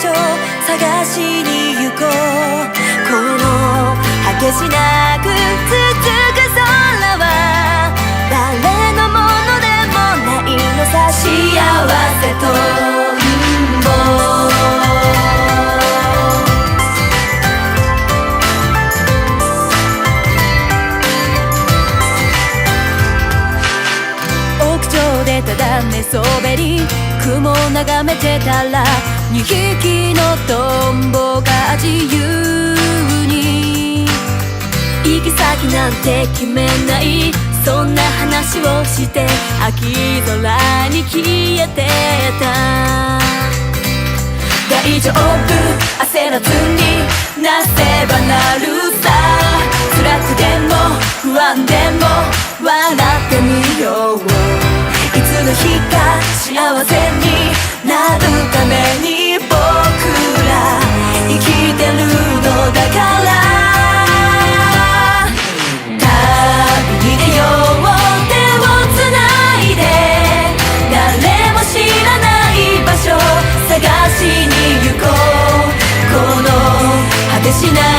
所探しに行こう。この果てしなく続く空は誰のものでもないのさ。幸せと。ただ寝そべり雲を眺めてたら2匹のトンボが自由に。行き先なんて決めない。そんな話をして秋空に消えてた。大丈夫。幸せになるために僕ら生きてるのだから。旅で出よう手をつないで。誰も知らない場所探しに行こう。この果